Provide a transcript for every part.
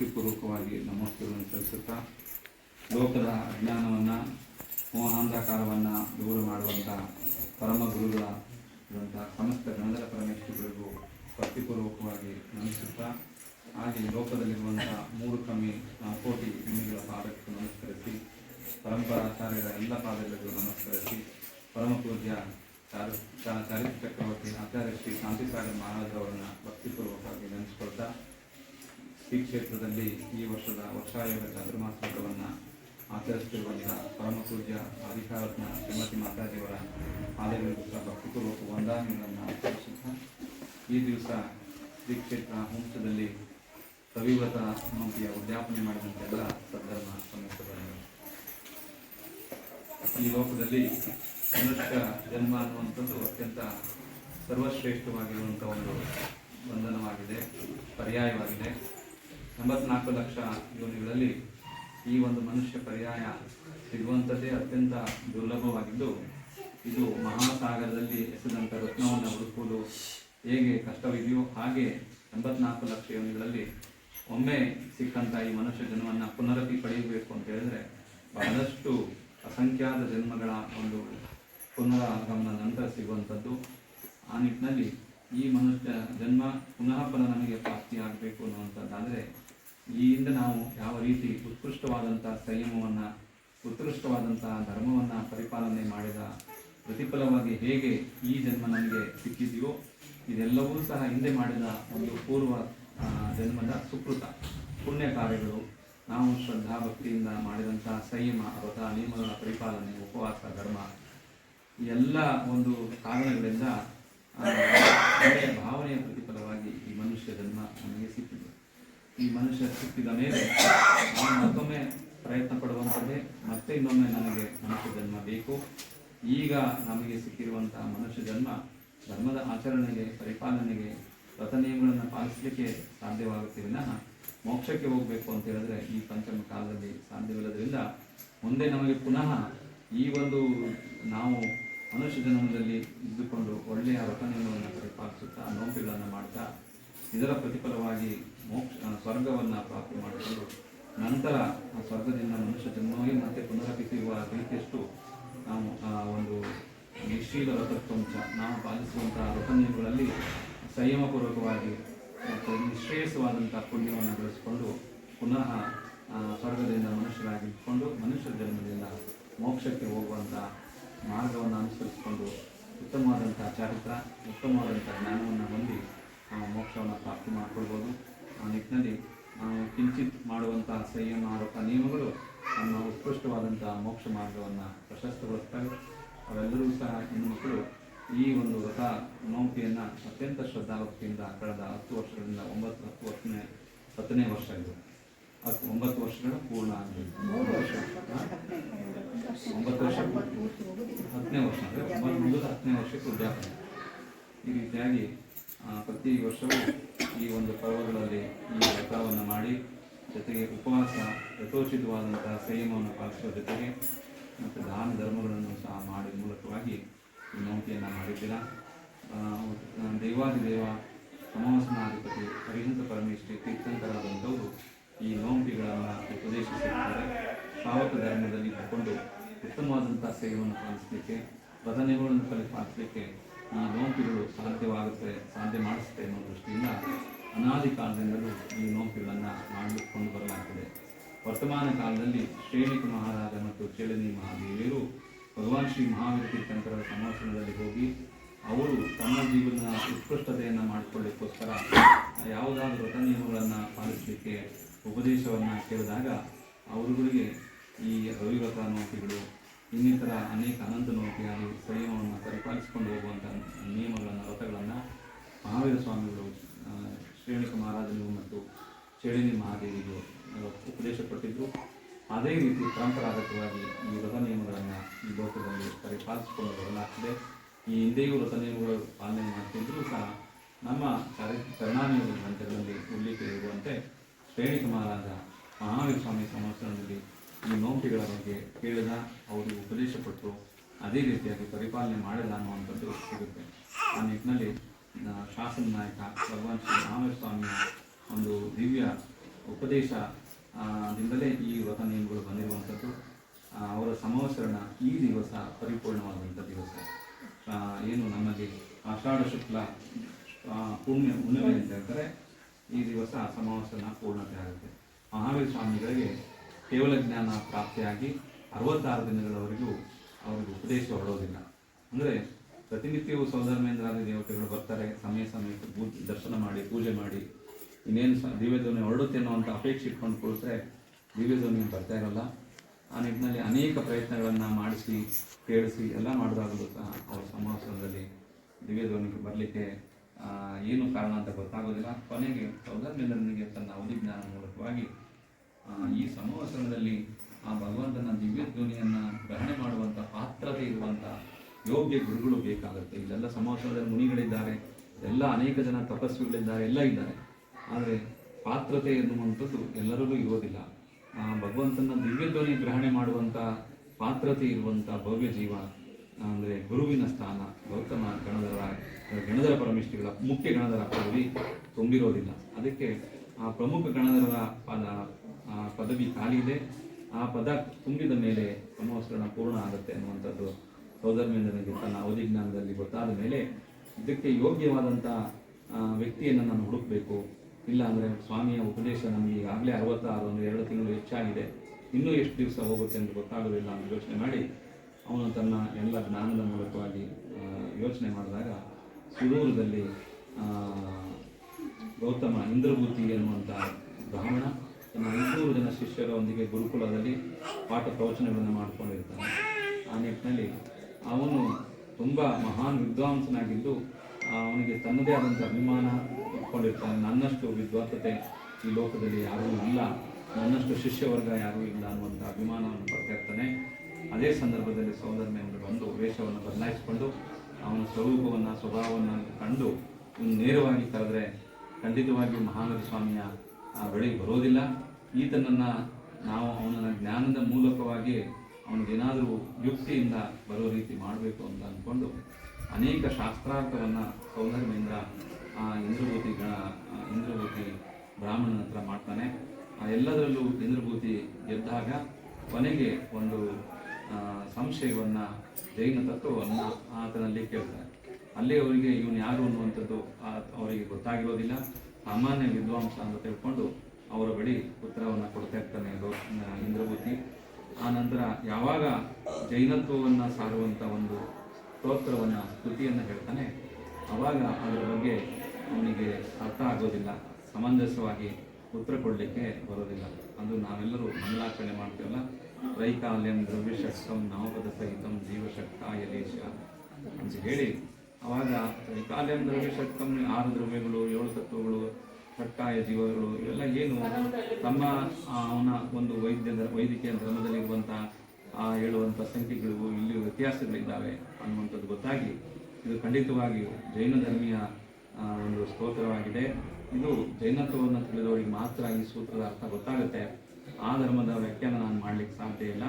ಭಕ್ತಿಪೂರ್ವಕವಾಗಿ ನಮಸ್ಕಾರವನ್ನು ಸಲ್ಲಿಸುತ್ತಾ ಲೋಕದ ಅಜ್ಞಾನವನ್ನು, ಮೋಹಾಂಧಕಾರವನ್ನು ದೂರ ಮಾಡುವಂಥ ಪರಮ ಇರುವಂಥ ಸಮಸ್ತ ಗಣಧರ ಪರಮೇಶ್ವರಿಗಳಿಗೂ ಭಕ್ತಿಪೂರ್ವಕವಾಗಿ ನಮಿಸುತ್ತಾ, ಹಾಗೆ ಲೋಕದಲ್ಲಿರುವಂಥ ಮೂರು ಕಮ್ಮಿ ಕೋಟಿ ಮುನಿಗಳ ಪಾದಕ್ಕೂ ನಮಸ್ಕರಿಸಿ, ಪರಂಪರಾಚಾರ್ಯರ ಎಲ್ಲ ಪಾದಗಳಿಗೂ ನಮಸ್ಕರಿಸಿ ಪರಮ ಪೂಜ್ಯ ಚಾರಿತ್ರ ಚಕ್ರವರ್ತಿ ಆಚಾರ್ಯ ಶ್ರೀ ಶಾಂತಿಸಾಗರ್ ಅವರನ್ನು ಭಕ್ತಿಪೂರ್ವಕವಾಗಿ ನೆನೆಸ್ಕೊಳ್ತಾ ಶ್ರೀ ಕ್ಷೇತ್ರದಲ್ಲಿ ಈ ವರ್ಷದ ವರ್ಷಾಯೋಗ ಚಾತುರ್ಮಾಸಿಕವನ್ನು ಪರಮ ಪೂಜ್ಯ ಅಧಿಕಾರತ್ನ ಶ್ರೀಮತಿ ಮಾತಾಜಿಯವರ ಆಲಯಗಳಿಗೂ ಸಹ ಭಕ್ತಿಪೂರ್ವಕ ವಂದನೆಗಳನ್ನು ಆಚರಿಸುತ್ತ ಈ ದಿವಸ ಶ್ರೀ ಕ್ಷೇತ್ರ ಹಂಸದಲ್ಲಿ ಕವಿವ್ರತ ಹನುಮಂತಿಯ ಉದ್ಯಾಪನೆ ಮಾಡಿದಂತೆಲ್ಲ ಸದ್ಧರ್ಮ ಸಮಸ್ಯೆಗಳನ್ನು ಈ ಲೋಕದಲ್ಲಿ ಮನುಷ್ಯ, ಜನ್ಮ ಅನ್ನುವಂಥದ್ದು ಅತ್ಯಂತ ಸರ್ವಶ್ರೇಷ್ಠವಾಗಿರುವಂಥ ಒಂದು ಬಂಧನವಾಗಿದೆ, ಪರ್ಯಾಯವಾಗಿದೆ. ಎಂಬತ್ನಾಲ್ಕು ಲಕ್ಷ ಯೋನಿಗಳಲ್ಲಿ ಈ ಒಂದು ಮನುಷ್ಯ ಪರ್ಯಾಯ ಸಿಗುವಂಥದ್ದೇ ಅತ್ಯಂತ ದುರ್ಲಭವಾಗಿದ್ದು, ಇದು ಮಹಾಸಾಗರದಲ್ಲಿ ಎಸೆದಂಥ ರತ್ನವನ್ನು ಹುಡುಕುವುದು ಹೇಗೆ ಕಷ್ಟವಿದೆಯೋ ಹಾಗೆ ಎಂಬತ್ನಾಲ್ಕು ಲಕ್ಷ ಯೋನಿಗಳಲ್ಲಿ ಒಮ್ಮೆ ಸಿಕ್ಕಂಥ ಈ ಮನುಷ್ಯ ಜನ್ಮವನ್ನು ಪುನರಪಿ ಪಡೆಯಬೇಕು ಅಂತ ಹೇಳಿದ್ರೆ ಬಹಳಷ್ಟು ಅಸಂಖ್ಯಾತ ಜನ್ಮಗಳ ಒಂದು ಪುನರಾಗಮನ ನಂತರ ಸಿಗುವಂಥದ್ದು. ಆ ನಿಟ್ಟಿನಲ್ಲಿ ಈ ಮನುಷ್ಯ ಜನ್ಮ ಪುನಃ ಪುನಃ ನಮಗೆ ಪ್ರಾಪ್ತಿಯಾಗಬೇಕು ಅನ್ನುವಂಥದ್ದಾದರೆ ಈ ಹಿಂದೆ ನಾವು ಯಾವ ರೀತಿ ಉತ್ಕೃಷ್ಟವಾದಂಥ ಸಂಯಮವನ್ನು ಉತ್ಕೃಷ್ಟವಾದಂಥ ಧರ್ಮವನ್ನು ಪರಿಪಾಲನೆ ಮಾಡಿದ ಪ್ರತಿಫಲವಾಗಿ ಹೇಗೆ ಈ ಜನ್ಮ ನಮಗೆ ಸಿಕ್ಕಿದೆಯೋ, ಇದೆಲ್ಲವೂ ಸಹ ಹಿಂದೆ ಮಾಡಿದ ಒಂದು ಪೂರ್ವ ಜನ್ಮದ ಸುಕೃತ ಪುಣ್ಯ ಕಾರ್ಯಗಳು. ನಾವು ಶ್ರದ್ಧಾ ಭಕ್ತಿಯಿಂದ ಮಾಡಿದಂಥ ಸಂಯಮ, ವ್ರತ, ನಿಯಮಗಳ ಪರಿಪಾಲನೆ, ಉಪವಾಸ, ಧರ್ಮ ಎಲ್ಲ ಒಂದು ಕಾರಣಗಳಿಂದ ಭಾವನೆಯ ಪ್ರತಿಫಲವಾಗಿ ಈ ಮನುಷ್ಯ ಜನ್ಮ ನಮಗೆ ಸಿಕ್ಕಿದೆ. ಈ ಮನುಷ್ಯ ಸಿಕ್ಕಿದ ಮೇಲೆ ಮತ್ತೊಮ್ಮೆ ಪ್ರಯತ್ನ ಪಡುವಂಥದ್ದೇ, ಮತ್ತೆ ಇನ್ನೊಮ್ಮೆ ನನಗೆ ಮನುಷ್ಯ ಜನ್ಮ ಬೇಕು. ಈಗ ನಮಗೆ ಸಿಕ್ಕಿರುವಂತಹ ಮನುಷ್ಯ ಜನ್ಮ ಧರ್ಮದ ಆಚರಣೆಗೆ, ಪರಿಪಾಲನೆಗೆ, ವ್ರತ ನಿಯಮಗಳನ್ನು ಪಾಲಿಸಲಿಕ್ಕೆ ಸಾಧ್ಯವಾಗುತ್ತೆ. ಮೋಕ್ಷಕ್ಕೆ ಹೋಗಬೇಕು ಅಂತ ಹೇಳಿದ್ರೆ ಈ ಪಂಚಮ ಕಾಲದಲ್ಲಿ ಸಾಧ್ಯವಿಲ್ಲದ್ರಿಂದ ಮುಂದೆ ನಮಗೆ ಪುನಃ ಈ ಒಂದು ನಾವು ಮನುಷ್ಯ ಜನ್ಮದಲ್ಲಿ ಇದ್ದುಕೊಂಡು ಒಳ್ಳೆಯ ವ್ರತ ಪರಿಪಾಲಿಸುತ್ತಾ ನೌಕೆಗಳನ್ನು ಮಾಡ್ತಾ, ಇದರ ಪ್ರತಿಫಲವಾಗಿ ಮೋಕ್ಷ ಸ್ವರ್ಗವನ್ನು ಪ್ರಾಪ್ತಿ ಮಾಡಿಕೊಂಡು ನಂತರ ಆ ಸ್ವರ್ಗದಿಂದ ಮನುಷ್ಯ ಜನ್ಮವೇ ಮತ್ತೆ ಪುನರಪಿಸಿರುವ ರೀತಿಯಷ್ಟು ನಾವು ಆ ಒಂದು ನಿಶ್ಚೀಲ ರಥತ್ವಂಶ ನಾವು ಪಾಲಿಸುವಂತಹ ವ್ರತ ನಿಯಮಗಳಲ್ಲಿ ಸಂಯಮಪೂರ್ವಕವಾಗಿ ಮತ್ತು ನಿಶ್ರೇಯಸವಾದಂಥ ಪುಣ್ಯವನ್ನು ಗಳಿಸಿಕೊಂಡು ಪುನಃ ಆ, ಸ್ವರ್ಗದಿಂದ ಮನುಷ್ಯರಾಗಿದ್ದುಕೊಂಡು ಮನುಷ್ಯ ಜನ್ಮದಿಂದ ಮೋಕ್ಷಕ್ಕೆ ಹೋಗುವಂಥ ಮಾರ್ಗವನ್ನು ಅನುಸರಿಸಿಕೊಂಡು ಉತ್ತಮವಾದಂಥ ಚಾರಿತ್ರ ಉತ್ತಮವಾದಂಥ ಜ್ಞಾನವನ್ನು ಹೊಂದಿ ನಾವು ಮೋಕ್ಷವನ್ನು ಪ್ರಾಪ್ತಿ ಮಾಡಿಕೊಳ್ಬೋದು. ಆ ನಿಟ್ಟಿನಲ್ಲಿ ನಾವು ಕಿಂಚಿತ್ ಮಾಡುವಂತಹ ಸಂಯಮ ಆರೋಪ ನಿಯಮಗಳು ನಮ್ಮ ಉತ್ಕೃಷ್ಟವಾದಂತಹ ಮೋಕ್ಷ ಮಾರ್ಗವನ್ನು ಪ್ರಶಸ್ತಗೊಳಿಸ್ತವೆ ಅವೆಲ್ಲರೂ ಸಹ ಹೆಣ್ಣುಮಕ್ಕಳು ಈ ಒಂದು ವ್ರತ ನೌಕೆಯನ್ನು ಅತ್ಯಂತ ಶ್ರದ್ಧಾಭಕ್ತಿಯಿಂದ ಕಳೆದ ಹತ್ತು ವರ್ಷಗಳಿಂದ ಒಂಬತ್ತು ಹತ್ತು ವರ್ಷನೇ ಹತ್ತನೇ ವರ್ಷ ಇದು. ಹತ್ತು ಒಂಬತ್ತು ವರ್ಷಗಳ ಪೂರ್ಣ ಆಗಿದೆ ಒಂಬತ್ತು ವರ್ಷ ಹತ್ತನೇ ವರ್ಷ ಅಂದರೆ ಒಂಬತ್ತು ಮುಗಿದ ಹತ್ತನೇ ವರ್ಷಕ್ಕೆ ಉದ್ಯಾಪನೆ. ಈ ರೀತಿಯಾಗಿ ಪ್ರತಿ ವರ್ಷವೂ ಈ ಒಂದು ಪರ್ವಗಳಲ್ಲಿ ಈ ವ್ರತವನ್ನು ಮಾಡಿ ಜೊತೆಗೆ ಉಪವಾಸ ಯಥೋಚಿತವಾದಂತಹ ಸಂಯಮವನ್ನು ಪಾಲಿಸುವ ಜೊತೆಗೆ ಮತ್ತು ದಾನ ಧರ್ಮಗಳನ್ನು ಸಹ ಮಾಡಿ ಮೂಲಕವಾಗಿ ಈ ನೌಕೆಯನ್ನು ಆ, ದೇವಾದಿದೇವ ಸಮವಸನಾಧಿಪತಿ ಹರಿಹಂತ ಪರಮೇಶ್ವರಿ ತೀರ್ಥಂಕರಾದಂಥವರು ಈ ನೋಂಪಿಗಳನ್ನು ಉಪದೇಶಿಸುತ್ತಾರೆ ಶ್ರಾವಕ ಧರ್ಮದಲ್ಲಿ ಇಟ್ಟುಕೊಂಡು ಉತ್ತಮವಾದಂಥ ಸೇವೆಯನ್ನು ಪಾಲಿಸಲಿಕ್ಕೆ ಬದನೆಗಳನ್ನು ಪಾಲಿಸಲಿಕ್ಕೆ ಈ ನೋಂಪಿಗಳು ಸಾಧ್ಯವಾಗುತ್ತೆ, ಸಾಧ್ಯ ಮಾಡಿಸುತ್ತೆ ಅನ್ನೋ ದೃಷ್ಟಿಯಿಂದ ಅನಾದಿ ಕಾಲದಿಂದಲೂ ಈ ನೋಂಪಿಗಳನ್ನು ಮಾಡಿಕೊಂಡು ಬರಲಾಗ್ತದೆ. ವರ್ತಮಾನ ಕಾಲದಲ್ಲಿ ಶ್ರೇಣಿಕ ಮಹಾರಾಜ ಮತ್ತು ಚೇಳನಿ ಮಹಾದೇವಿಯರು ಭಗವಾನ್ ಶ್ರೀ ಮಹಾವೀರ ತೀರ್ಥಂಕರ ಸಂವರ್ಷಣದಲ್ಲಿ ಹೋಗಿ ಅವರು ತಮ್ಮ ಜೀವನ ಉತ್ಕೃಷ್ಟತೆಯನ್ನು ಮಾಡಿಕೊಳ್ಳಿಕ್ಕೋಸ್ಕರ ಯಾವುದಾದ್ರೂ ವ್ರತ ನಿಯಮಗಳನ್ನು ಪಾಲಿಸಲಿಕ್ಕೆ ಉಪದೇಶವನ್ನು ಕೇಳಿದಾಗ ಅವರುಗಳಿಗೆ ಈ ರವಿವ್ರತ ನೌಕೆಗಳು ಇನ್ನಿತರ ಅನೇಕ ಅನಂತ ನೌಕೆಯಾಗಿ ಸಂಯಮವನ್ನು ಪರಿಪಾಲಿಸಿಕೊಂಡು ಹೋಗುವಂಥ ನಿಯಮಗಳನ್ನು ವ್ರತಗಳನ್ನು ಮಹಾವೀರ ಸ್ವಾಮಿಗಳು ಶ್ರೇಣಿಕ ಮಹಾರಾಜನಿಗೂ ಮತ್ತು ಚೇಳಿನಿ ಮಹಾದೇವಿಗೂ ಉಪದೇಶ ಕೊಟ್ಟಿದ್ದು ಅದೇ ರೀತಿ ಪರಂಪರಾಗತವಾಗಿ ಈ ವ್ರತ ನಿಯಮಗಳನ್ನು ಈ ಲೋಕದಲ್ಲಿ ಪರಿಪಾಲಿಸಿಕೊಂಡು ಬರಲಾಗ್ತದೆ. ಈ ಹಿಂದೆಯೂ ವ್ರತ ನಿಯಮಗಳು ಪಾಲನೆ ಮಾಡ್ತಿದ್ರು ಸಹ ನಮ್ಮ ಕರೆ ಚರಣಾನಿಯ ಗ್ರಂಥಗಳಲ್ಲಿ ಉಲ್ಲೇಖ ಇರುವಂತೆ ಶ್ರೇಣಿಕ ಮಹಾರಾಜ ಮಹಾವೀರ ಸ್ವಾಮಿ ಸಂವತ್ಸರದಲ್ಲಿ ಈ ನೋಂಟಿಗಳ ಬಗ್ಗೆ ಕೇಳಿದ ಅವರು ಉಪದೇಶ ಕೊಟ್ಟರು ಅದೇ ರೀತಿಯಾಗಿ ಪರಿಪಾಲನೆ ಮಾಡಲ್ಲ ಅನ್ನುವಂಥದ್ದು ಸಿಗುತ್ತೆ. ಆ ನಿಟ್ಟಿನಲ್ಲಿ ಶಾಸನ ನಾಯಕ ಭಗವಾನ್ ಶ್ರೀ ಮಹಾವೀರ ಸ್ವಾಮಿಯ ಒಂದು ದಿವ್ಯ ಉಪದೇಶದಿಂದಲೇ ಈ ವ್ರತ ನಿಯಮಗಳು ಬಂದಿರುವಂಥದ್ದು. ಅವರ ಸಮವಸರಣ ಈ ದಿವಸ ಪರಿಪೂರ್ಣವಾದಂಥ ದಿವಸ. ಏನು ನಮ್ಮಲ್ಲಿ ಆಷಾಢ ಶುಕ್ಲ ಪುಣ್ಯ ಹುಣ್ಣಿಮೆ ಅಂತ ಹೇಳ್ತಾರೆ. ಈ ದಿವಸ ಸಮಾವಸರಣ ಪೂರ್ಣತೆ ಆಗುತ್ತೆ. ಮಹಾವೀರ ಸ್ವಾಮಿಗಳಿಗೆ ಕೇವಲ ಜ್ಞಾನ ಪ್ರಾಪ್ತಿಯಾಗಿ ಅರವತ್ತಾರು ದಿನಗಳವರೆಗೂ ಅವರಿಗೆ ಉಪದೇಶ ಹೊರಡೋದಿಲ್ಲ. ಅಂದರೆ ಪ್ರತಿನಿತ್ಯವೂ ಸೌಧರ್ಮೇಂದ್ರಾದಿ ದೇವತೆಗಳು ಬರ್ತಾರೆ ಸಮಯ ಸಮಯಕ್ಕೆ ದರ್ಶನ ಮಾಡಿ ಪೂಜೆ ಮಾಡಿ. ಇನ್ನೇನು ಸ ದಿವ್ಯಧ್ವನಿ ಹೊರಡುತ್ತೆ ಅಂತ ಅಪೇಕ್ಷೆ ಇಟ್ಕೊಂಡು ಕುಳಿತರೆ ದಿವ್ಯಧ್ವನಿ ಬರ್ತಾ ಇರಲ್ಲ. ಆ ನಿಟ್ಟಿನಲ್ಲಿ ಅನೇಕ ಪ್ರಯತ್ನಗಳನ್ನು ಮಾಡಿಸಿ ಕೇಳಿಸಿ ಎಲ್ಲ ಮಾಡಿದಾಗಲೂ ಸಹ ಅವರ ಸಮಾವೇಶದಲ್ಲಿ ದಿವ್ಯಧ್ವನಿಗೆ ಬರಲಿಕ್ಕೆ ಏನು ಕಾರಣ ಅಂತ ಗೊತ್ತಾಗೋದಿಲ್ಲ. ಕೊನೆಗೆ ಸೌಧರ್ಮೇಂದ್ರನಿಗೆ ತನ್ನ ಅವಧಿಜ್ಞಾನ ಮೂಲಕವಾಗಿ ಆ, ಈ ಸಮವಸ್ತ್ರದಲ್ಲಿ ಆ ಭಗವಂತನ ದಿವ್ಯ ಧ್ವನಿಯನ್ನು ಗ್ರಹಣೆ ಮಾಡುವಂಥ ಪಾತ್ರತೆ ಇರುವಂಥ ಯೋಗ್ಯ ಗುರುಗಳು ಬೇಕಾಗುತ್ತೆ. ಇಲ್ಲೆಲ್ಲ ಸಮಾವೇಶದಲ್ಲಿ ಮುನಿಗಳಿದ್ದಾರೆ, ಎಲ್ಲ ಅನೇಕ ಜನ ತಪಸ್ವಿಗಳಿದ್ದಾರೆ, ಎಲ್ಲ ಇದ್ದಾರೆ. ಆದರೆ ಪಾತ್ರತೆ ಎನ್ನುವಂಥದ್ದು ಎಲ್ಲರಿಗೂ ಇರೋದಿಲ್ಲ. ಆ ಭಗವಂತನ ದಿವ್ಯ ಧ್ವನಿ ಗ್ರಹಣೆ ಮಾಡುವಂಥ ಪಾತ್ರತೆ ಇರುವಂಥ ಭವ್ಯ ಜೀವ, ಅಂದರೆ ಗುರುವಿನ ಸ್ಥಾನ, ಗೌತಮ ಗಣಧರ ಗಣಧರ ಪರಮೇಶ್ವರಿಗಳ ಮುಖ್ಯ ಗಣಧರ ಪದವಿ ತುಂಬಿರೋದಿಲ್ಲ. ಅದಕ್ಕೆ ಆ ಪ್ರಮುಖ ಗಣಧರ ಪದ ಆ ಪದವಿ ಖಾಲಿ ಇದೆ ಆ ಪದ ತುಂಬಿದ ಮೇಲೆ ಸಂವತ್ಸರಣ ಪೂರ್ಣ ಆಗುತ್ತೆ ಅನ್ನುವಂಥದ್ದು ಸೌಧರ್ಮೇಂದ್ರನಿಗೆ ತನ್ನ ಅವಧಿಜ್ಞಾನದಲ್ಲಿ ಗೊತ್ತಾದ ಮೇಲೆ ಇದಕ್ಕೆ ಯೋಗ್ಯವಾದಂಥ ವ್ಯಕ್ತಿಯನ್ನು ನಾನು ಹುಡುಕಬೇಕು. ಇಲ್ಲ ಅಂದರೆ ಸ್ವಾಮಿಯ ಉಪದೇಶ ನಮಗೆ ಈಗಾಗಲೇ ಅರವತ್ತಾರು ಒಂದು ಎರಡು ತಿಂಗಳು ಹೆಚ್ಚಾಗಿದೆ. ಇನ್ನೂ ಎಷ್ಟು ದಿವಸ ಹೋಗುತ್ತೆ ಅಂತ ಗೊತ್ತಾಗೋದಿಲ್ಲ ಅಂತ ಯೋಚನೆ ಮಾಡಿ ಅವನು ತನ್ನ ಎಲ್ಲ ಜ್ಞಾನದ ಮೂಲಕವಾಗಿ ಯೋಚನೆ ಮಾಡಿದಾಗ ಸುದೂರದಲ್ಲಿ ಗೌತಮ ಇಂದ್ರಭೂತಿ ಎನ್ನುವಂಥ ಬ್ರಾಹ್ಮಣ ಮುನ್ನೂರು ಜನ ಶಿಷ್ಯರೊಂದಿಗೆ ಗುರುಕುಲದಲ್ಲಿ ಪಾಠ ಪ್ರವಚನಗಳನ್ನು ಮಾಡಿಕೊಂಡಿರ್ತಾನೆ. ಆ ನಿಟ್ಟಿನಲ್ಲಿ ಅವನು ತುಂಬ ಮಹಾನ್ ವಿದ್ವಾಂಸನಾಗಿದ್ದು, ಅವನಿಗೆ ತನ್ನದೇ ಆದಂಥ ಅಭಿಮಾನ ಇಟ್ಕೊಂಡಿರ್ತಾನೆ. ನನ್ನಷ್ಟು ವಿದ್ವತ್ತತೆ ಈ ಲೋಕದಲ್ಲಿ ಯಾರೂ ಇಲ್ಲ. ನನ್ನಷ್ಟು ಶಿಷ್ಯವರ್ಗ ಯಾರೂ ಇಲ್ಲ ಅನ್ನುವಂಥ ಅಭಿಮಾನವನ್ನು ಪಡ್ತಾ ಇರ್ತಾನೆ. ಅದೇ ಸಂದರ್ಭದಲ್ಲಿ ಸೌಂದರ್ಯವನ್ನು ಬಂದು ವೇಷವನ್ನು ಬದಲಾಯಿಸಿಕೊಂಡು ಅವನ ಸ್ವರೂಪವನ್ನು, ಸ್ವಭಾವವನ್ನು ಕಂಡು ನೇರವಾಗಿ ಕರೆದ್ರೆ ಖಂಡಿತವಾಗಿಯೂ ಮಹಾವೀರ ಸ್ವಾಮಿಯ ಆ ಬೆಳೆಗೆ ಬರೋದಿಲ್ಲ. ಈತನನ್ನು ನಾವು ಅವನ ಜ್ಞಾನದ ಮೂಲಕವಾಗಿ ಅವನಿಗೇನಾದರೂ ಯುಕ್ತಿಯಿಂದ ಬರೋ ರೀತಿ ಮಾಡಬೇಕು ಅಂತ ಅಂದ್ಕೊಂಡು ಅನೇಕ ಶಾಸ್ತ್ರಾರ್ಥವನ್ನು ಸೌಂದರ್ಯದಿಂದ ಆ ಇಂದ್ರಭೂತಿ ಇಂದ್ರಭೂತಿ ಬ್ರಾಹ್ಮಣನ ಹತ್ರ ಮಾಡ್ತಾನೆ. ಆ, ಎಲ್ಲದರಲ್ಲೂ ಇಂದ್ರಭೂತಿ ಗೆದ್ದಾಗ ಕೊನೆಗೆ ಒಂದು ಸಂಶಯವನ್ನು, ಜೈನ ತತ್ವವನ್ನು ಆತನಲ್ಲಿ ಕೇಳ್ತಾರೆ. ಅಲ್ಲಿ ಅವರಿಗೆ ಇವನು ಯಾರು ಅನ್ನುವಂಥದ್ದು ಅವರಿಗೆ ಗೊತ್ತಾಗಿರೋದಿಲ್ಲ. ಸಾಮಾನ್ಯ ವಿದ್ವಾಂಸ ಅಂತ ತಿಳ್ಕೊಂಡು ಅವರ ಬಳಿ ಉತ್ತರವನ್ನು ಕೊಡ್ತಾ ಇರ್ತಾನೆ ಇಂದ್ರಭೂತಿ ಆ ನಂತರ ಯಾವಾಗ ಜೈನತ್ವವನ್ನು ಸಾರುವಂಥ ಒಂದು ಸ್ತೋತ್ರವನ್ನು, ಸ್ತುತಿಯನ್ನು ಹೇಳ್ತಾನೆ ಆವಾಗ ಅದರ ಬಗ್ಗೆ ಅವನಿಗೆ ಅರ್ಥ ಆಗೋದಿಲ್ಲ. ಸಮಂಜಸವಾಗಿ ಉತ್ತರ ಕೊಡಲಿಕ್ಕೆ ಬರೋದಿಲ್ಲ. ಅದು ನಾವೆಲ್ಲರೂ ಮಂಗಲಾಚರಣೆ ಮಾಡ್ತೀವಲ್ಲ? ರೈಕಾಲ್ಯಂ ದ್ರವ್ಯಶಕ್ತಂ ನಾಮಪದ ಸಹಿತಂ ಜೀವಶಕ್ತ ಯಲೇಶ ಅಂತ ಹೇಳಿ, ಅವಾಗ ರೈಕಾಲ್ಯಂ ದ್ರವ್ಯಶಕ್ತಂ ಆರು ದ್ರವ್ಯಗಳು, ಏಳು ತತ್ವಗಳು ಶಕ್ತಾಯ ಜೀವಗಳು ಇವೆಲ್ಲ ಏನು ತಮ್ಮ ಅವನ ಒಂದು ವೈದ್ಯ ವೈದ್ಯಕೀಯ ಧರ್ಮದಲ್ಲಿರುವಂಥ ಆ ಹೇಳುವಂಥ ಸಂಖ್ಯೆಗಳಿಗೂ ಇಲ್ಲಿ ವ್ಯತ್ಯಾಸಗಳಿದ್ದಾವೆ ಅನ್ನುವಂಥದ್ದು ಗೊತ್ತಾಗಿ, ಇದು ಖಂಡಿತವಾಗಿಯೂ ಜೈನ ಧರ್ಮೀಯ ಒಂದು ಸ್ತೋತ್ರವಾಗಿದೆ. ಇದು ಜೈನತ್ವವನ್ನು ತಿಳಿದವರಿಗೆ ಮಾತ್ರ ಈ ಸೂತ್ರದ ಅರ್ಥ ಗೊತ್ತಾಗುತ್ತೆ. ಆ ಧರ್ಮದ ವ್ಯಾಖ್ಯಾನ ನಾನು ಮಾಡ್ಲಿಕ್ಕೆ ಸಾಧ್ಯ ಇಲ್ಲ.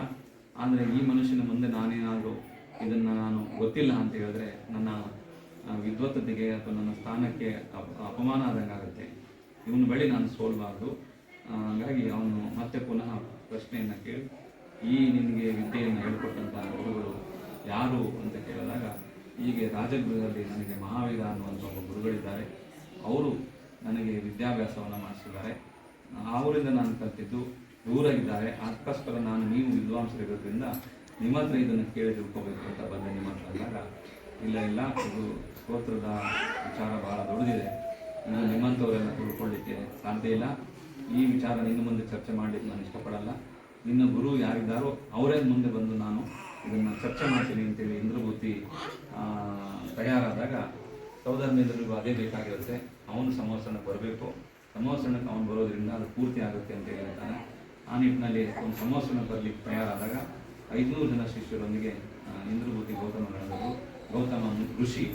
ಆದರೆ ಈ ಮನುಷ್ಯನ ಮುಂದೆ ನಾನೇನಾದರೂ ಇದನ್ನು ನಾನು ಗೊತ್ತಿಲ್ಲ ಅಂತ ಹೇಳಿದ್ರೆ ನನ್ನ ವಿದ್ವತ್ತತೆಗೆ ಅಥವಾ ನನ್ನ ಸ್ಥಾನಕ್ಕೆ ಅಪ, ಅಪಮಾನ ಆದಂಗೆ ಆಗುತ್ತೆ ಇವನ ಬಳಿ ನಾನು ಸೋಲ್ಬಾರ್ದು. ಹಾಗಾಗಿ ಅವನು ಮತ್ತೆ ಪುನಃ ಪ್ರಶ್ನೆಯನ್ನು ಕೇಳಿ, ಈ ನಿನಗೆ ವಿದ್ಯೆಯನ್ನು ಹೇಳ್ಕೊಟ್ಟಂಥ ಗುರುಗಳು ಯಾರು ಅಂತ ಕೇಳಿದಾಗ, ಹೀಗೆ ರಾಜಗೃಹದಲ್ಲಿ ನನಗೆ ಮಹಾವೀರ ಅನ್ನುವಂಥ ಒಬ್ಬ ಗುರುಗಳಿದ್ದಾರೆ. ಅವರು ನನಗೆ ವಿದ್ಯಾಭ್ಯಾಸವನ್ನು ಮಾಡಿಸಿದ್ದಾರೆ. ಅವರಿಂದ ನಾನು ಕಲಿತಿದ್ದು ದೂರ ಇದ್ದಾರೆ ಅದಕ್ಕೋಸ್ಕರ ನಾನು ನೀವು ವಿದ್ವಾಂಸರಿರೋದ್ರಿಂದ ನಿಮ್ಮ ಹತ್ರ ಇದನ್ನು ಕೇಳಿ ತಿಳ್ಕೋಬೇಕು ಅಂತ ಬಂದೆ ನಿಮ್ಮ ಹತ್ರ ಅಂದಾಗ, ಇಲ್ಲ ಇಲ್ಲ, ಇದು ಸ್ತೋತ್ರದ ವಿಚಾರ ಭಾಳ ದೊಡ್ಡದಿದೆ. ಇನ್ನು ನಿಮ್ಮಂಥವರೆಲ್ಲ ತಿಳ್ಕೊಳ್ಳಿಕ್ಕೆ ಸಾಧ್ಯ ಇಲ್ಲ. ಈ ವಿಚಾರ ನಿನ್ನ ಮುಂದೆ ಚರ್ಚೆ ಮಾಡಲಿಕ್ಕೆ ನಾನು ಇಷ್ಟಪಡಲ್ಲ. ನಿನ್ನ ಗುರು ಯಾರಿದ್ದಾರೋ ಅವರೇ ಮುಂದೆ ಬಂದು ನಾನು ಇದನ್ನು ಚರ್ಚೆ ಮಾಡ್ತೀನಿ ಅಂತೇಳಿ ಇಂದ್ರಭೂತಿ ತಯಾರಾದಾಗ ಸೌಧರ್ಮೇಂದ್ರಿಗೂ ಅದೇ ಬೇಕಾಗಿರುತ್ತೆ. ಅವನು ಸಮವಸ್ತ್ರಕ್ಕೆ ಬರಬೇಕು. ಸಮವಸ್ತ್ರಕ್ಕೆ ಅವನು ಬರೋದ್ರಿಂದ ಅದು ಪೂರ್ತಿ ಆಗುತ್ತೆ ಅಂತ ಹೇಳ್ತಾನೆ. ಆ ನಿಟ್ಟಿನಲ್ಲಿ ಒಂದು ಸಮವಸ್ತ್ರ ಬರಲಿಕ್ಕೆ ತಯಾರಾದಾಗ ಐದುನೂರು ಜನ ಶಿಷ್ಯರೊಂದಿಗೆ ಇಂದ್ರಭೂತಿ ಗೌತಮ ಗೌತಮ ಋಷಿ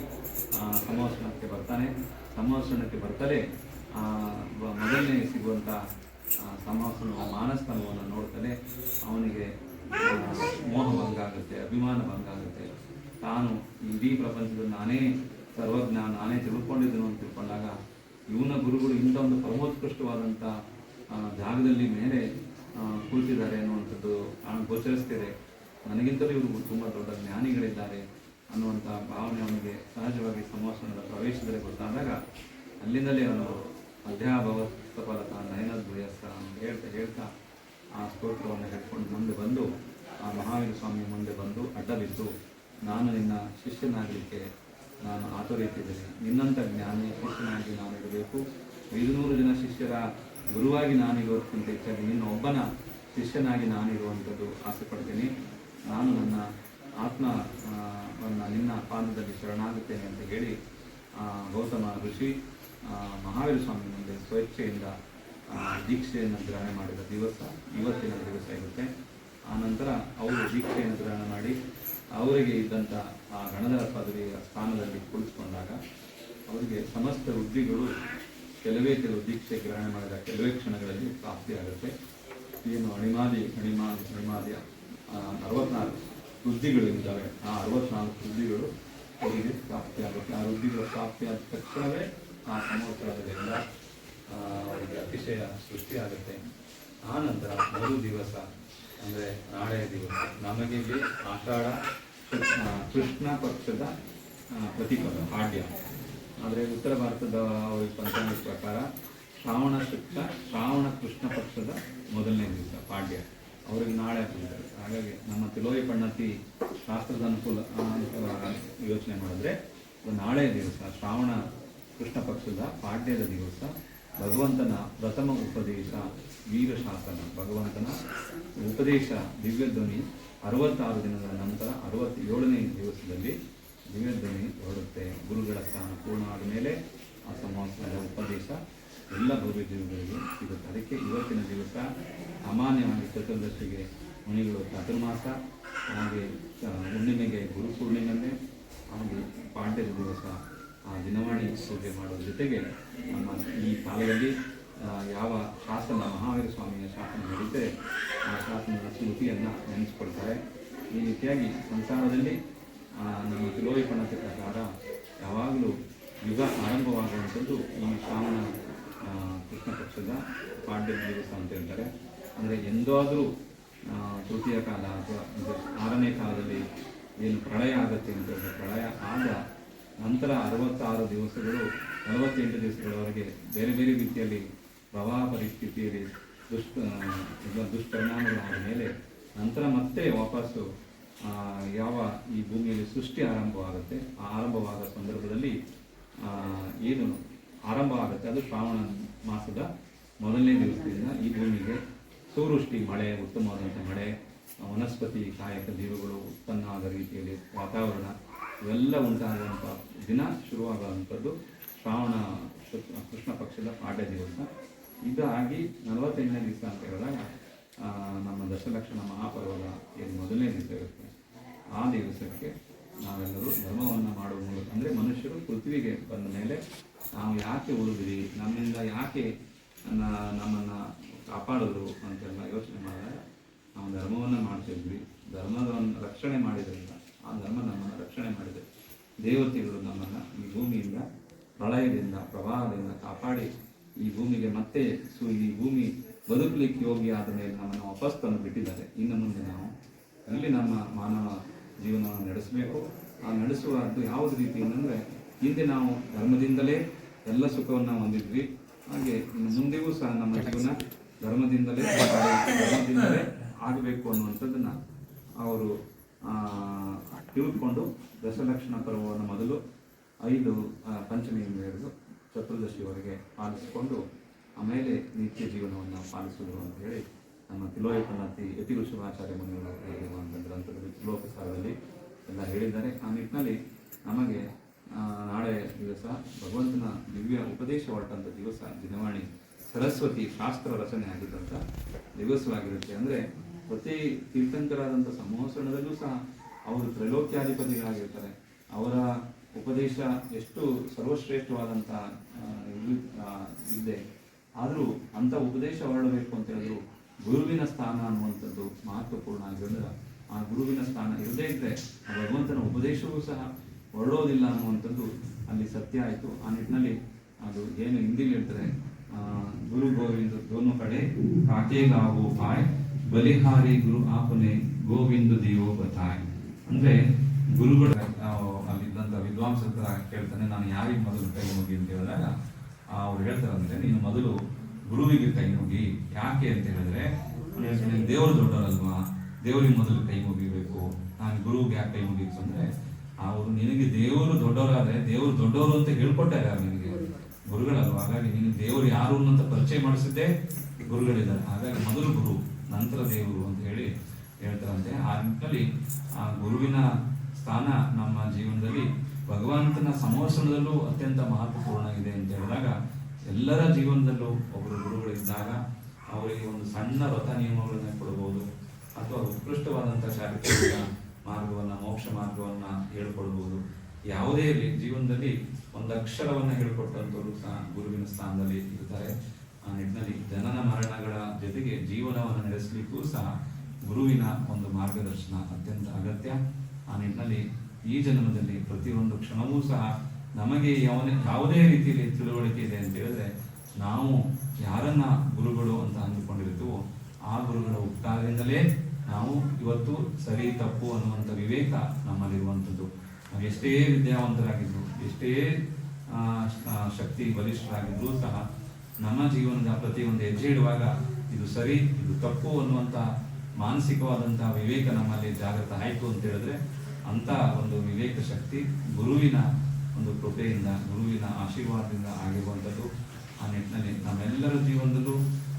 ಸಮವಸ್ತ್ರಕ್ಕೆ ಬರ್ತಾನೆ. ಸಂವತ್ಸರಕ್ಕೆ ಬರ್ತಲೇ ಆ, ಮೊದಲನೇ ಸಿಗುವಂಥ ಸಮಾಸನ ಮಾನಸ್ತನವನ್ನು ನೋಡ್ತಾನೆ ಅವನಿಗೆ ಮೋಹ ಮೋಹಭಂಗ ಆಗುತ್ತೆ ಅಭಿಮಾನ ಭಂಗ ಆಗುತ್ತೆ ತಾನು ಇಡೀ ಪ್ರಪಂಚದ ನಾನೇ ಸರ್ವಜ್ಞ ನಾನೇ ತಿಳ್ಕೊಂಡಿದ್ದನು ಅಂತ ತಿಳ್ಕೊಂಡಾಗ ಇವನ ಗುರುಗಳು ಇಂಥ ಒಂದು ಪರಮೋತ್ಕೃಷ್ಟವಾದಂಥ ಜಾಗದಲ್ಲಿ ಮೇಲೆ ಕುಳಿತಿದ್ದಾರೆ ಅನ್ನುವಂಥದ್ದು ಗೋಚರಿಸ್ತಿದೆ. ನನಗಿಂತಲೂ ಇವರು ತುಂಬ ದೊಡ್ಡ ಜ್ಞಾನಿಗಳಿದ್ದಾರೆ. ಅನ್ನುವಂಥ ಭಾವನೆ ಅವನಿಗೆ ಸಹಜವಾಗಿ ಸಂವಾಸನದ ಪ್ರವೇಶದಲ್ಲಿ ಗೊತ್ತಾದಾಗ ಅಲ್ಲಿಂದಲೇ ಅವನು ಅಧ್ಯಾಭವತ್ಫಲತ ನಯನದ್ವಯಸ್ಕ ಅಂತ ಹೇಳ್ತಾ ಹೇಳ್ತಾ ಆ ಸ್ತೋತ್ರವನ್ನು ಹೇಳ್ಕೊಂಡು ಮುಂದೆ ಬಂದು, ಆ ಮಹಾವೀರ ಸ್ವಾಮಿ ಮುಂದೆ ಬಂದು ಅಡ್ಡಬಿದ್ದು ನಾನು ನಿನ್ನ ಶಿಷ್ಯನಾಗಲಿಕ್ಕೆ ನಾನು ಆತುರೈತಿದ್ದೇನೆ ನಿನ್ನಂಥ ಜ್ಞಾನಿ ಶಿಷ್ಯನಾಗಿ ನಾನು ಇರಬೇಕು. ಐದುನೂರು ಜನ ಶಿಷ್ಯರ ಗುರುವಾಗಿ ನಾನು ಇರೋದಕ್ಕಿಂತ ಹೆಚ್ಚಾಗಿ ನಿನ್ನ ಒಬ್ಬನ ಶಿಷ್ಯನಾಗಿ ನಾನು ಇರುವಂಥದ್ದು ಆಸೆ ಪಡ್ತೀನಿ. ನಾನು ನನ್ನ ಆತ್ಮ ಆ, ವನ್ನ ನಿನ್ನ ಪಾದದಲ್ಲಿ ಶರಣಾಗುತ್ತೇನೆ ಅಂತ ಹೇಳಿ ಗೌತಮ ಋಷಿ ಮಹಾವೀರ ಸ್ವಾಮಿ ಮುಂದೆ ಸ್ವೇಚ್ಛೆಯಿಂದ ದೀಕ್ಷೆಯನ್ನು ಗ್ರಹಣ ಮಾಡಿದ ದಿವಸ ಇವತ್ತಿನ ದಿವಸ ಇರುತ್ತೆ. ಆ ನಂತರ ಅವರು ದೀಕ್ಷೆಯನ್ನು ಗ್ರಹಣ ಮಾಡಿ ಅವರಿಗೆ ಇದ್ದಂಥ ಆ ಗಣಧರ ಪದವಿಯ ಸ್ಥಾನದಲ್ಲಿ ಕುಳಿತುಕೊಂಡಾಗ ಅವರಿಗೆ ಸಮಸ್ತ ವೃದ್ಧಿಗಳು ಕೆಲವೇ ಕೆಲವು ದೀಕ್ಷೆ ಗ್ರಹಣ ಮಾಡಿದ ಕೆಲವೇ ಕ್ಷಣಗಳಲ್ಲಿ ಪ್ರಾಪ್ತಿಯಾಗುತ್ತೆ. ಏನು ಅಣಿಮಾದಿ ಅಣಿಮಾದಿ ಅಣಿಮಾದಿಯ ಅರವತ್ನಾಲ್ಕು ವೃದ್ಧಿಗಳು ಇದ್ದಾವೆ ಆ ಅರವತ್ನಾಲ್ಕು ವೃದ್ಧಿಗಳು ಅವರಿಗೆ ಪ್ರಾಪ್ತಿಯಾಗುತ್ತೆ ಆ ವೃದ್ಧಿಗಳು ಪ್ರಾಪ್ತಿ ಆದ ತಕ್ಷಣವೇ ಆ ಆ, ಅವರಿಗೆ ಅತಿಶಯ ಸೃಷ್ಟಿಯಾಗುತ್ತೆ ಆ ನಂತರ ಮರು ದಿವಸ ಅಂದರೆ ನಾಳೆಯ ದಿವಸ ನಮಗೆ ಆಷಾಢ ಕೃಷ್ಣ ಪಕ್ಷದ ಪ್ರತಿಪದ ಪಾಡ್ಯ ಆದರೆ ಉತ್ತರ ಭಾರತದ ಅವ್ರಿಗೆ ಪಂಚಾಂಗದ ಪ್ರಕಾರ ಶ್ರಾವಣ ಶುಕ್ಲ ಶ್ರಾವಣ ಕೃಷ್ಣ ಪಕ್ಷದ ಮೊದಲನೇ ದಿವಸ ಪಾಡ್ಯ. ಅವ್ರಿಗೆ ನಾಳೆ ಹಾಕಿದ್ದಾರೆ ಹಾಗಾಗಿ ನಮ್ಮ ತಿಲೋಯಿ ಪಣ್ಣತಿ ಶಾಸ್ತ್ರದ ಅನುಕೂಲ ಯೋಚನೆ ಮಾಡಿದ್ರೆ ನಾಳೆ ದಿವಸ, ಶ್ರಾವಣ ಕೃಷ್ಣ ಪಕ್ಷದ ಪಾಡ್ಯದ ದಿವಸ, ಭಗವಂತನ ಪ್ರಥಮ ಉಪದೇಶ ವೀರಶಾಸನ, ಭಗವಂತನ ಉಪದೇಶ ದಿವ್ಯಧ್ವನಿ ಅರವತ್ತಾರು ದಿನಗಳ ನಂತರ ಅರವತ್ತೇಳನೇ ದಿವಸದಲ್ಲಿ ದಿವ್ಯಧ್ವನಿ ಹೊರಡುತ್ತೆ. ಗುರುಗಳ ಸ್ಥಾನ ಪೂರ್ಣ ಆದ ಮೇಲೆ ಆ ಸಮಾಸದ ಉಪದೇಶ ಎಲ್ಲ ಭವ್ಯ ಜೀವಿಗಳಿಗೆ ಸಿಗುತ್ತೆ ಅದಕ್ಕೆ ಇವತ್ತಿನ ದಿವಸ ಸಾಮಾನ್ಯವಾಗಿ ಚತುರ್ದಶಿಗೆ ಮುನಿಗಳು ಚಾತುರ್ಮಾಸ ಹಾಗೆ ಹುಣ್ಣಿಮೆಗೆ ಗುರು ಪೂರ್ಣಿಮೆ ಹಾಗೆ ಪಾಂಡ್ಯದ ದಿವಸ ಆ ದಿನವಾಣಿ ಪೂಜೆ ಮಾಡೋ ಜೊತೆಗೆ ನಮ್ಮ ಈ ಕಾಲದಲ್ಲಿ ಯಾವ ಶಾಸನ ಮಹಾವೀರ ಸ್ವಾಮಿಯ ಶಾಸನ ನಡೀತದೆ ಆ ಶಾಸನದ ಸ್ಮೃತಿಯನ್ನು ನೆನೆಸ್ಕೊಳ್ತಾರೆ. ಈ ರೀತಿಯಾಗಿ ಸಂಸಾರದಲ್ಲಿ ನಮ್ಮ ತಿಲೋಯಿ ಪ್ರಕಾರ ಯಾವಾಗಲೂ ಯುಗ ಆರಂಭವಾಗುವಂಥದ್ದು ನಮ್ಮ ಆ, ಕೃಷ್ಣ ಪಕ್ಷದ ದಿವಸ ಅಂತ ಹೇಳ್ತಾರೆ. ಅಂದರೆ ಎಂದಾದರೂ ತೃತೀಯ ಕಾಲ ಅಥವಾ ಆರನೇ ಕಾಲದಲ್ಲಿ ಏನು ಪ್ರಳಯ ಆಗುತ್ತೆ ಅಂತ ಹೇಳಿದ್ರೆ ಪ್ರಳಯ ಆದ ನಂತರ ಅರವತ್ತಾರು ದಿವಸಗಳು ನಲವತ್ತೆಂಟು ದಿವಸಗಳವರೆಗೆ ಬೇರೆ ಬೇರೆ ರೀತಿಯಲ್ಲಿ ಪ್ರವಾಹ ಪರಿಸ್ಥಿತಿಯಲ್ಲಿ ದುಷ್ಟ ದುಷ್ಪರಿಣಾಮಗಳು ಆದ ಮೇಲೆ ನಂತರ ಮತ್ತೆ ವಾಪಸ್ಸು ಯಾವ ಈ ಭೂಮಿಯಲ್ಲಿ ಸೃಷ್ಟಿ ಆರಂಭವಾಗುತ್ತೆ. ಆರಂಭವಾದ ಸಂದರ್ಭದಲ್ಲಿ ಏನು ಆರಂಭ ಆಗುತ್ತೆ ಅದು ಶ್ರಾವಣ ಮಾಸದ ಮೊದಲನೇ ದಿವಸದಿಂದ ಈ ಭೂಮಿಗೆ ಸೂರುಷ್ಟಿ ಮಳೆ ಉತ್ತಮವಾದಂಥ ಮಳೆ, ವನಸ್ಪತಿ, ಕಾಯಕ ಉತ್ಪನ್ನ ಆದ ರೀತಿಯಲ್ಲಿ ವಾತಾವರಣ ಇವೆಲ್ಲ ಉಂಟಾಗುವಂಥ ದಿನ ಶುರುವಾಗುವಂಥದ್ದು ಶ್ರಾವಣ ಕೃಷ್ಣ ಪಕ್ಷದ ಪಾಡ್ಯ ದಿವಸ. ಇದಾಗಿ ನಲವತ್ತೆಂಟನೇ ದಿವಸ ಅಂತ ಹೇಳಿದಾಗ ನಮ್ಮ ದಶಲಕ್ಷಣ ಮಹಾಪರ್ವದ ಏನು ಮೊದಲನೇ ದಿವಸ ಇರುತ್ತೆ. ಆ ದಿವಸಕ್ಕೆ ನಾವೆಲ್ಲರೂ ಧರ್ಮವನ್ನು ಮಾಡುವ ಮೂಲಕ, ಅಂದರೆ ಮನುಷ್ಯರು ಪೃಥ್ವಿಗೆ ಬಂದ ಮೇಲೆ ನಾವು ಯಾಕೆ ಉಳಿದ್ವಿ ನಮ್ಮಿಂದ ಯಾಕೆ ನಮ್ಮನ್ನ ನಮ್ಮನ್ನು ಕಾಪಾಡಿದ್ರು ಅಂತೆಲ್ಲ ಯೋಚನೆ ಮಾಡಿದಾಗ ನಾವು ಧರ್ಮವನ್ನು ಮಾಡ್ತಿದ್ವಿ ಧರ್ಮವನ್ನು ರಕ್ಷಣೆ ಮಾಡಿದ್ರಿಂದ ಆ ಧರ್ಮ ನಮ್ಮನ್ನು ರಕ್ಷಣೆ ಮಾಡಿದೆ. ದೇವತೆಗಳು ನಮ್ಮನ್ನು ಈ ಭೂಮಿಯಿಂದ ಪ್ರಳಯದಿಂದ, ಪ್ರವಾಹದಿಂದ ಕಾಪಾಡಿ ಈ ಭೂಮಿಗೆ ಮತ್ತೆ ಸೊ, ಈ ಭೂಮಿ ಬದುಕಲಿಕ್ಕೆ ಯೋಗ್ಯ ಆದ ಮೇಲೆ ನಮ್ಮನ್ನು ವಾಪಸ್ ತಂದು ಬಿಟ್ಟಿದ್ದಾರೆ. ಇನ್ನು ಮುಂದೆ ನಾವು ಅಲ್ಲಿ ನಮ್ಮ ಮಾನವ ಜೀವನವನ್ನು ನಡೆಸಬೇಕು? ಆ ನಡೆಸುವ ಯಾವುದು ರೀತಿ ಅಂದರೆ ಹಿಂದೆ ನಾವು ಧರ್ಮದಿಂದಲೇ ಎಲ್ಲ ಸುಖವನ್ನು ಹೊಂದಿದ್ವಿ. ಹಾಗೆ ಮುಂದೆಯೂ ಸಹ ನಮ್ಮ ಜೀವನ ಧರ್ಮದಿಂದಲೇ ಧರ್ಮದಿಂದಲೇ ಆಗಬೇಕು ಅನ್ನುವಂಥದ್ದನ್ನು ಅವರು ತಿಳ್ಕೊಂಡು ದಶಲಕ್ಷಣ ಪರ್ವವನ್ನು ಮೊದಲು ಐದು ಪಂಚಮಿಯಿಂದ ಹಿಡಿದು ಚತುರ್ದಶಿವರೆಗೆ ಪಾಲಿಸಿಕೊಂಡು ಆಮೇಲೆ ನಿತ್ಯ ಜೀವನವನ್ನು ಪಾಲಿಸುವುದು ಅಂತ ಹೇಳಿ ನಮ್ಮ ತಿಲೋಯ ಪನ್ನತಿ ಯತಿ ಋಷಭಾಚಾರ್ಯ ಮುನಿಗಳು ಹೇಳಿರುವಂಥ ಗ್ರಂಥದಲ್ಲಿ ತಿಲೋಪಸಾರದಲ್ಲಿ ಎಲ್ಲ ಹೇಳಿದ್ದಾರೆ. ಆ ನಿಟ್ಟಿನಲ್ಲಿ ನಮಗೆ ನಾಳೆ ದಿವಸ ಭಗವಂತನ ದಿವ್ಯ ಉಪದೇಶ ಹೊರಟಂಥ ದಿವಸ ದಿನವಾಣಿ ಸರಸ್ವತಿ ಶಾಸ್ತ್ರ ರಚನೆ ಆಗಿದ್ದಂಥ ದಿವಸವಾಗಿರುತ್ತೆ. ಅಂದರೆ ಪ್ರತಿ ತೀರ್ಥಂಕರಾದಂಥ ಸಂವತ್ಸರಣದಲ್ಲೂ ಸಹ ಅವರು ತ್ರೈಲೋಕ್ಯಾಧಿಪತಿಗಳಾಗಿರ್ತಾರೆ. ಅವರ ಉಪದೇಶ ಎಷ್ಟು ಸರ್ವಶ್ರೇಷ್ಠವಾದಂಥ ಇದೆ ಆದರೂ ಅಂಥ ಉಪದೇಶ ಹೊರಡಬೇಕು ಅಂತ ಹೇಳಿದ್ರು ಗುರುವಿನ ಸ್ಥಾನ ಅನ್ನುವಂಥದ್ದು ಮಹತ್ವಪೂರ್ಣ ಆಗಿರೋದ್ರ ಆ ಗುರುವಿನ ಸ್ಥಾನ ಇರದೇ ಇದ್ದರೆ ಭಗವಂತನ ಉಪದೇಶವೂ ಸಹ ಹೊರಡೋದಿಲ್ಲ ಅನ್ನುವಂಥದ್ದು ಅಲ್ಲಿ ಸತ್ಯ ಆಯಿತು. ಆ ನಿಟ್ಟಿನಲ್ಲಿ ಅದು ಏನು ಹಿಂದಿಲಿ ಹೇಳ್ತಾರೆ ಗುರು ಗೋವಿಂದ, ದೋನು ಕಡೆ ಕಾಟೇಗಾವು ಬಾಯ್ ಬಲಿಹಾರಿ ಗುರು ಆಪನೆ ಗೋವಿಂದ ದೇವೋ ಬತಾಯ್. ಅಂದ್ರೆ ಗುರುಗಳು ಅಲ್ಲಿದ್ದಂಥ ವಿದ್ವಾಂಸ ಹತ್ರ ಕೇಳ್ತಾನೆ, ನಾನು ಯಾರಿಗೆ ಮೊದಲು ಕೈ ಮುಗಿ ಅಂತ ಹೇಳಿದಾಗ ಅವ್ರು ಹೇಳ್ತಾರಂದ್ರೆ, ನೀನು ಮೊದಲು ಗುರುವಿಗೆ ಕೈ ಮುಗಿ. ಯಾಕೆ ಅಂತ ಹೇಳಿದ್ರೆ ದೇವರು ದೊಡ್ಡವರಲ್ವಾ, ದೇವರಿಗೆ ಮೊದಲು ಕೈ ಮುಗಿಬೇಕು. ನಾನು ಗುರುವಿಗೆ ಯಾಕೆ ಕೈ ಮುಗಿತು ಅಂದ್ರೆ ಅವರು ನಿನಗೆ ದೇವರು ದೊಡ್ಡವರಾದ್ರೆ ದೇವರು ದೊಡ್ಡವರು ಅಂತ ಹೇಳ್ಕೊಟ್ಟಾರೆ ಯಾರು ನಿನಗೆ. ಗುರುಗಳಲ್ವಾ? ಹಾಗಾಗಿ ನಿನಗೆ ದೇವರು ಯಾರು ಅಂತ ಪರಿಚಯ ಮಾಡಿಸಿದ್ದೆ ಗುರುಗಳಿದ್ದಾರೆ. ಹಾಗಾಗಿ ಮೊದಲು ಗುರು, ನಂತರ ದೇವರು ಅಂತ ಹೇಳಿ ಹೇಳ್ತಾರಂತೆ. ಆ ನಿಟ್ಟಿನಲ್ಲಿ ಆ ಗುರುವಿನ ಸ್ಥಾನ ನಮ್ಮ ಜೀವನದಲ್ಲಿ ಭಗವಂತನ ಸಂವರ್ಷಣದಲ್ಲೂ ಅತ್ಯಂತ ಮಹತ್ವಪೂರ್ಣ ಇದೆ ಅಂತ ಹೇಳಿದಾಗ ಎಲ್ಲರ ಜೀವನದಲ್ಲೂ ಒಬ್ಬರು ಗುರುಗಳಿದ್ದಾಗ ಅವರಿಗೆ ಒಂದು ಸಣ್ಣ ವ್ರತ ನಿಯಮಗಳನ್ನು ಕೊಡಬಹುದು. ಅಥವಾ ಉತ್ಕೃಷ್ಟವಾದಂಥ ಚಾರಿತ್ರಿಕ ಮಾರ್ಗವನ್ನ, ಮೋಕ್ಷ ಮಾರ್ಗವನ್ನ ಹೇಳ್ಕೊಡ್ಬೋದು. ಯಾವುದೇ ಇರಲಿ, ಜೀವನದಲ್ಲಿ ಒಂದು ಅಕ್ಷರವನ್ನ ಹೇಳ್ಕೊಟ್ಟಂತವರು ಗುರುವಿನ ಸ್ಥಾನದಲ್ಲಿ ಇರ್ತಾರೆ. ಆ ನಿಟ್ಟಿನಲ್ಲಿ ಜನನ ಮರಣಗಳ ಜೊತೆಗೆ ಜೀವನವನ್ನು ನಡೆಸಲಿಕ್ಕೂ ಸಹ ಗುರುವಿನ ಒಂದು ಮಾರ್ಗದರ್ಶನ ಅತ್ಯಂತ ಅಗತ್ಯ. ಆ ನಿಟ್ಟಿನಲ್ಲಿ ಈ ಜನ್ಮದಲ್ಲಿ ಪ್ರತಿಯೊಂದು ಕ್ಷಣವೂ ಸಹ ನಮಗೆ ಯಾವನೇ, ಯಾವುದೇ ರೀತಿಯಲ್ಲಿ ತಿಳುವಳಿಕೆ ಇದೆ ಅಂತ ಹೇಳಿದ್ರೆ ನಾವು ಯಾರನ್ನ ಗುರುಗಳು ಅಂತ ಅಂದುಕೊಂಡಿರ್ತೀವೋ ಆ ಗುರುಗಳ ಉಪಕಾರದಿಂದಲೇ ನಾವು ಇವತ್ತು ಸರಿ ತಪ್ಪು ಅನ್ನುವಂಥ ವಿವೇಕ ನಮ್ಮಲ್ಲಿರುವಂಥದ್ದು. ನಾವು ಎಷ್ಟೇ ವಿದ್ಯಾವಂತರಾಗಿದ್ರು, ಎಷ್ಟೇ ಶಕ್ತಿ ಬಲಿಷ್ಠರಾಗಿದ್ರು ಸಹ ನಮ್ಮ ಜೀವನದ ಪ್ರತಿಯೊಂದು ಹೆಜ್ಜೆ ಇಡುವಾಗ ಇದು ಸರಿ, ಇದು ತಪ್ಪು ಅನ್ನುವಂಥ ಮಾನಸಿಕವಾದಂತಹ ವಿವೇಕ ನಮ್ಮಲ್ಲಿ ಜಾಗೃತ ಆಯಿತು ಅಂತ ಹೇಳಿದ್ರೆ ಅಂತ ಒಂದು ವಿವೇಕ ಶಕ್ತಿ ಗುರುವಿನ ಒಂದು ಕೃಪೆಯಿಂದ, ಗುರುವಿನ ಆಶೀರ್ವಾದದಿಂದ ಆಗಿರುವಂಥದ್ದು ಆ ನಿಟ್ಟಿನಲ್ಲಿ ನಮ್ಮೆಲ್ಲರ ಜೀವನದಲ್ಲೂ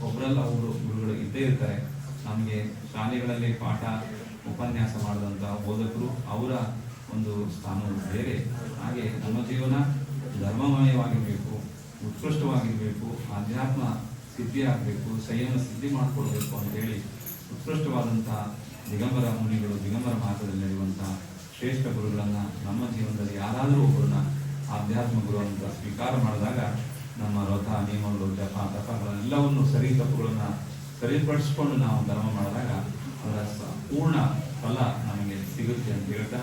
ಒಬ್ಬರಲ್ಲ ಅವರು ಗುರುಗಳು ಇದ್ದೇ ಇರ್ತಾರೆ. ನಮಗೆ ಶಾಲೆಗಳಲ್ಲಿ ಪಾಠ, ಉಪನ್ಯಾಸ ಮಾಡಿದಂಥ ಬೋಧಕರು ಅವರ ಒಂದು ಸ್ಥಾನವು ಬೇರೆ. ಹಾಗೆ ನಮ್ಮ ಜೀವನ ಧರ್ಮಮಯವಾಗಿರಬೇಕು, ಉತ್ಕೃಷ್ಟವಾಗಿರಬೇಕು, ಆಧ್ಯಾತ್ಮ ಸಿದ್ಧಿಯಾಗಬೇಕು, ಸಂಯಮ ಸಿದ್ಧಿ ಮಾಡಿಕೊಳ್ಬೇಕು ಅಂತ ಹೇಳಿ ಉತ್ಕೃಷ್ಟವಾದಂತಹ ದಿಗಂಬರ ಮುನಿಗಳು, ದಿಗಂಬರ ಮಾರ್ಗದಲ್ಲಿ ನಡೆಯುವಂಥ ಶ್ರೇಷ್ಠ ಗುರುಗಳನ್ನು ನಮ್ಮ ಜೀವನದಲ್ಲಿ ಯಾರಾದರೂ ಒಬ್ಬರನ್ನ ಆಧ್ಯಾತ್ಮ ಗುರು ಅಂತ ಸ್ವೀಕಾರ ಮಾಡಿದಾಗ ನಮ್ಮ ರಥ ನಿಯಮಗಳು ಜಪ ತಪಗಳೆಲ್ಲವನ್ನು ಸರಿ ತಪ್ಪುಗಳನ್ನ ಸರಿಪಡಿಸ್ಕೊಂಡು ನಾವು ಧರ್ಮ ಮಾಡಿದಾಗ ಅದರ ಪೂರ್ಣ ಫಲ ನಮಗೆ ಸಿಗುತ್ತೆ ಅಂತ ಹೇಳ್ತಾ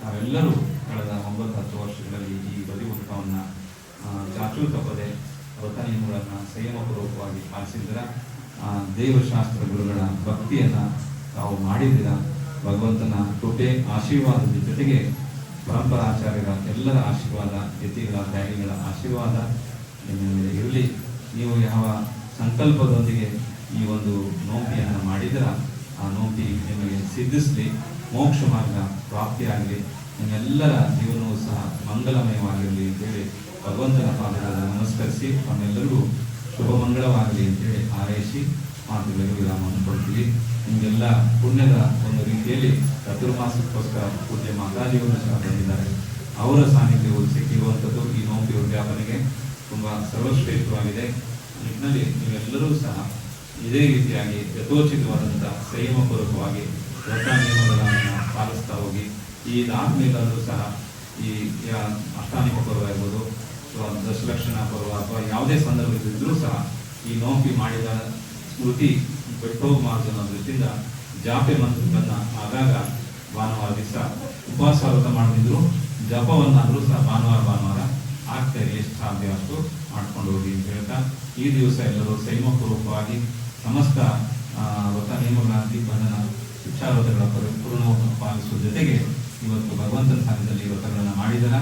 ನಾವೆಲ್ಲರೂ ಕಳೆದ ಒಂಬತ್ತು ಹತ್ತು ವರ್ಷಗಳಲ್ಲಿ ಈ ಬದಿಮುಖವನ್ನು ಚಾಚೂ ತಪ್ಪದೆ ವ್ರತ ನಿಯಮಗಳನ್ನು ಸಂಯಮಪೂರ್ವಕವಾಗಿ ಪಾಲಿಸಿದ್ರ ದೇವಶಾಸ್ತ್ರ ಗುರುಗಳ ಭಕ್ತಿಯನ್ನು ತಾವು ಮಾಡಿದ್ದೀರ ಭಗವಂತನ ಕೃಪೆ ಆಶೀರ್ವಾದದ ಜೊತೆಗೆ ಪರಂಪರಾಚಾರ್ಯರ ಎಲ್ಲರ ಆಶೀರ್ವಾದ, ಯತಿಗಳ, ತ್ಯಾಗಿಗಳ ಆಶೀರ್ವಾದ ಇರಲಿ. ನೀವು ಯಾವ ಸಂಕಲ್ಪದೊಂದಿಗೆ ಈ ಒಂದು ನೋಂಪಿಯನ್ನು ಮಾಡಿದ್ರ ಆ ನೋಂಪಿ ನಿಮಗೆ ಸಿದ್ಧಿಸಲಿ, ಮೋಕ್ಷ ಮಾರ್ಗ ಪ್ರಾಪ್ತಿಯಾಗಲಿ ನಿಮ್ಮೆಲ್ಲರ ಜೀವನವೂ ಸಹ ಮಂಗಲಮಯವಾಗಿರಲಿ ಅಂತೇಳಿ ಭಗವಂತನ ಪಾದಗಳನ್ನು ನಮಸ್ಕರಿಸಿ, ತಮ್ಮೆಲ್ಲರಿಗೂ ಶುಭ ಮಂಗಳವಾಗಲಿ ಅಂತೇಳಿ ಹಾರೈಸಿ, ಮಾತುಗಳಿಗೆ ವಿರಾಮವನ್ನು ಕೊಡ್ತೀವಿ. ನಿಮಗೆಲ್ಲ ಪುಣ್ಯದ ಒಂದು ರೀತಿಯಲ್ಲಿ ಚತುರ್ಮಾಸಕ್ಕೋಸ್ಕರ ಪೂಜ್ಯ ಮಾತಾಜಿಯವರು ಸಹ ಬಂದಿದ್ದಾರೆ. ಅವರ ಸಾನ್ನಿಧ್ಯವು ಸಿಕ್ಕಿರುವಂಥದ್ದು ಈ ನೋಂಬಿ ಉದ್ಯಾಪನೆಗೆ ತುಂಬ ಸರ್ವಶ್ರೇಷ್ಠವಾಗಿದೆ. ನಿಟ್ಟಿನಲ್ಲಿ ನೀವೆಲ್ಲರೂ ಸಹ ಇದೇ ರೀತಿಯಾಗಿ ಯಥೋಚಿತವಾದಂಥ ಸಂಯಮಪೂರ್ವಕವಾಗಿ ವ್ರತ ನಿಯಮಗಳನ್ನು ಪಾಲಿಸ್ತಾ ಹೋಗಿ, ಈ ಇದಾದ್ಮೇಲಾದರೂ ಸಹ ಈ ಅಷ್ಟಾನಿಮ ಪರ್ವ ಇರ್ಬೋದು, ಅಥವಾ ದಶಲಕ್ಷಣ ಪರ್ವ, ಅಥವಾ ಯಾವುದೇ ಸಂದರ್ಭದಲ್ಲಿದ್ದರೂ ಸಹ ಈ ನೋಂಪಿ ಮಾಡಿದ ಸ್ಮೃತಿ ಬೆಟ್ಟೋ ಮಾರ್ಜನ ದೃಷ್ಟಿಯಿಂದ ಜಾಪೆ ಮಂತ್ರಗಳನ್ನು ಆಗಾಗ ಭಾನುವಾರ ದಿವಸ ಉಪವಾಸ ವ್ರತ ಮಾಡದಿದ್ರು ಜಪವನ್ನಾದರೂ ಸಹ ಭಾನುವಾರ ಭಾನುವಾರ ಆಗ್ತಾ ಎಷ್ಟು ಸಾಧ್ಯ ಅಷ್ಟು ಮಾಡ್ಕೊಂಡು ಹೋಗಿ ಅಂತ ಹೇಳ್ತಾ ಈ ದಿವಸ ಎಲ್ಲರೂ ಸಂಯಮಪೂರ್ವಕವಾಗಿ ಸಮಸ್ತ ಆ, ನಿಯಮಗಳಂತಿ ಬಂಧನ ಶಿಕ್ಷಾ ಶಿಕ್ಷಾವ್ರತಗಳ ಪರಿಪೂರ್ಣವನ್ನು ಪಾಲಿಸುವ ಜೊತೆಗೆ ಇವತ್ತು ಭಗವಂತನ ಸ್ಥಾನದಲ್ಲಿ ವ್ರತಗಳನ್ನು ಮಾಡಿದರ.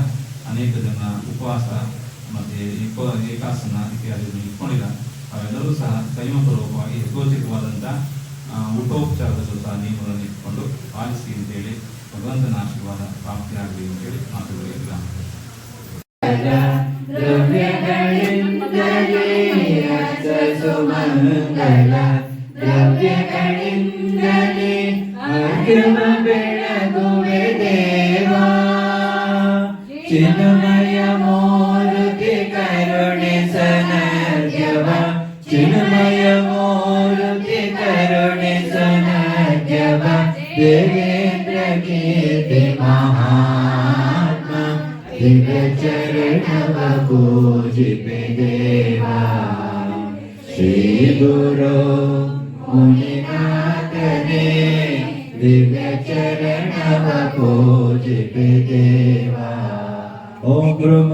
ಅನೇಕ ಜನ ಉಪವಾಸ ಮತ್ತೆ ಏಕ ಏಕಾಸನ ಇತ್ಯಾದಿಗಳನ್ನು ಇಟ್ಕೊಂಡಿಲ್ಲ ಅವೆಲ್ಲರೂ ಸಹ ಸಂಯಮಪೂರ್ವಕವಾಗಿ ಯಥೋಚಿತವಾದಂಥ ಊಟೋಪಚಾರದ ಸಹ ನಿಯಮಗಳನ್ನು ಇಟ್ಕೊಂಡು ಪಾಲಿಸಿ ಅಂತೇಳಿ ಭಗವಂತನ ಆಶೀರ್ವಾದ ಪ್ರಾಪ್ತಿಯಾಗಲಿ ಅಂತೇಳಿ ಮಾತುಗಳಿಗೆ ವಿರಾಮ ಸುಮಂಗಲ ದ್ರವ್ಯಗಳಿಂದಲೇ ಅರ್ಘ್ಯಮ ಬೆಳಗುವೆ ದೇವಾ ಚಿನ್ಮಯ ಮೂರುತಿ ಕರುಣೆ ಸನರ್ಘ್ಯವ ಚಿನ್ಮಯ ಮೂರುತಿ ಕರುಣೆ ಸನರ್ಘ್ಯವ ದೇವೇಂದ್ರ ಕೀರ್ತಿ ಮಹಾತ್ಮ ಚರಣವ ಪೂಜಿಪೆ ದೇವಾ गुरु मुनिनाथने दिव्यचरणवभोज देवा। ओम गुरुम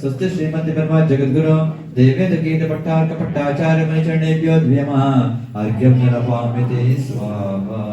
स्वस्ति श्रीमती परमा जगद्गुरु देवेन्द्र कीट पट्टार कपट्टाचार्य मणिचरणेभ्यो द्वियमः अर्घ्यं नरवामिते स्वाहा।